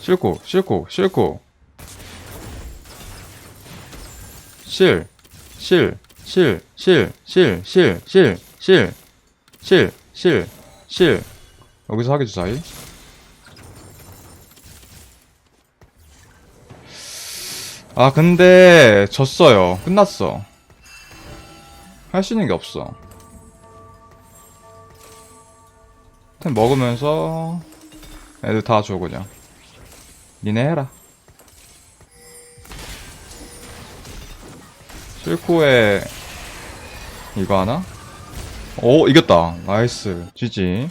싣고 싣고 싣고 실, 실, 실, 실, 실, 실, 실, 실, 실, 실, 실. 여기서 하기 주사위. 아, 근데 졌어요. 끝났어. 할 수 있는 게 없어. 템 먹으면서 애들 다 줘 그냥. 니네 해라. 실코에 이거 하나? 오 이겼다. 나이스. 지지.